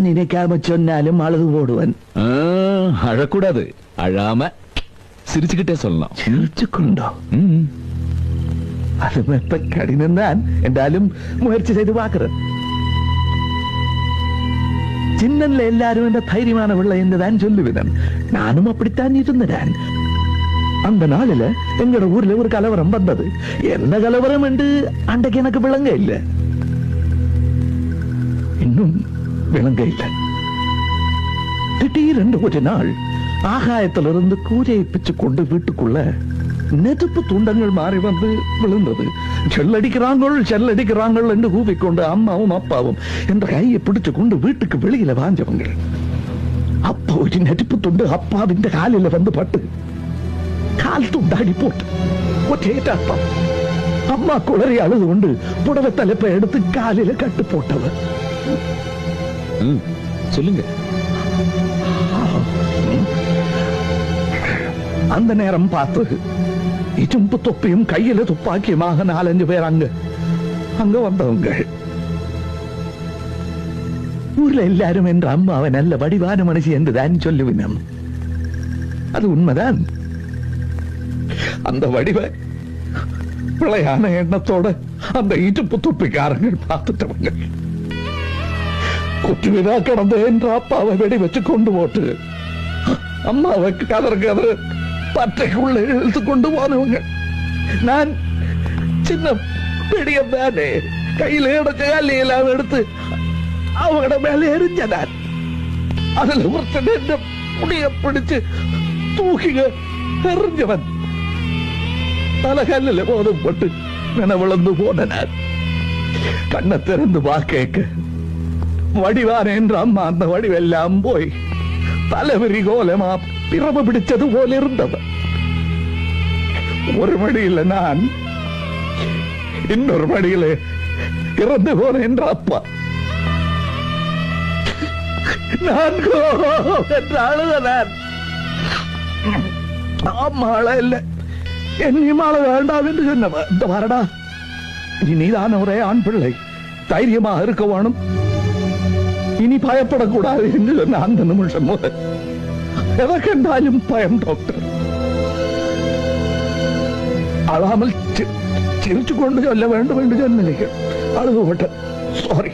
நினைக்காம சொன்னாலும் அழுது போடுவன். அழக்கூடாது. அழாம சிரிச்சுக்கிட்டே சொல்லலாம். சிரிச்சுக்கொண்டோ. அது மெப்ப கடினம் தான். என்றாலும் முயற்சி செய்து பார்க்கிறேன். சின்னன்ல எல்லாரும் இந்த தைரியமான பிள்ளை என்றுதான் சொல்லுவேன். நானும் அப்படித்தான் இருந்தேன். அந்த நாளில எங்கட ஊர்ல ஒரு கலவரம் வந்தது. என்ன கலவரம் என்று அன்றைக்கு எனக்கு விளங்க இல்ல. இன்னும் விளங்க இல்ல திடீரென்று ஒரு நாள் ஆகாயத்திலிருந்து கூரையை பிச்சு கொண்டு வீட்டுக்குள்ள நெருப்பு துண்டங்கள் மாறி வந்து விழுந்தது. செல்லடிக்கிறாங்கள் செல்லடிக்கிறாங்கள் என்று கூவிக்கொண்டு அம்மாவும் அப்பாவும் என்ற கையை பிடிச்சு கொண்டு வீட்டுக்கு வெளியில வாஞ்சவங்க. அப்போ ஒரு நெருப்பு துண்டு அப்பாவின் காலில வந்து பட்டு கால் துண்டாடி போட்டு ஒற்றைய ரத்தம் அம்மா குளறி அழுது கொண்டு புடவை தலைப்பை எடுத்து காலில கட்டு போட்டவர் சொல்லுங்க. அந்த நேரம் பார்த்து இச்சும்பு தொப்பியும் கையில துப்பாக்கியமாக நாலஞ்சு பேர் அங்க அங்க வந்தவங்க. ஊர்ல எல்லாரும் என்ற அம்மாவை நல்ல வடிவான மனசு என்றுதான் சொல்லுவினம். அது உண்மைதான். அந்த வடிவ பிழையான எண்ணத்தோட அந்த இடுப்பு துப்பிக்காரங்கள் பார்த்துட்டவங்க. குற்றுவிதா கடந்த என்று அப்பாவை வெடி வச்சு கொண்டு போட்டு. அம்மாவை கதறு கதறு பற்றைக்குள்ள இழுத்து கொண்டு போனவங்க நான் சின்ன பிடியம் தானே கையில இடச்ச எல்லாம் எடுத்து அவங்கள மேல எரிஞ்சனான் அதுல ஒருத்தன் என்ன முடிய பிடிச்சு தூக்கிங்க எறிஞ்சவன் தலை கல்லில் போதும் போட்டு விழுந்து போன நான். கண்ணை திறந்து வா கேட்க. வடிவான என்ற அம்மா அந்த வடிவெல்லாம் போய் தலைவிரி கோலமா பிரம பிடிச்சது போல இருந்தவன் ஒரு மடியில நான் இன்னொரு மடியில இறந்து போன என்ற அப்பா நான் என்று அழுத நான் அம்மா இல்ல என்னையும் அழ வேண்டாம் என்று சொன்னவன் இந்த வரடா இனி நீதான ஒரே ஆண் பிள்ளை தைரியமாக இருக்க வேணும் ഇനി ഭയപ്പെടക്കൂടാതെ എന്നിൽ നാന്ത നിമിഷം മുതൽ എതൊക്കെന്തായാലും ഭയം ഡോക്ടർ. അതാമൽ ചിരിച്ചുകൊണ്ട് ചൊല്ല വേണ്ട വേണ്ട ചൊല്ലിലേക്ക് അത് പോട്ടെ. സോറി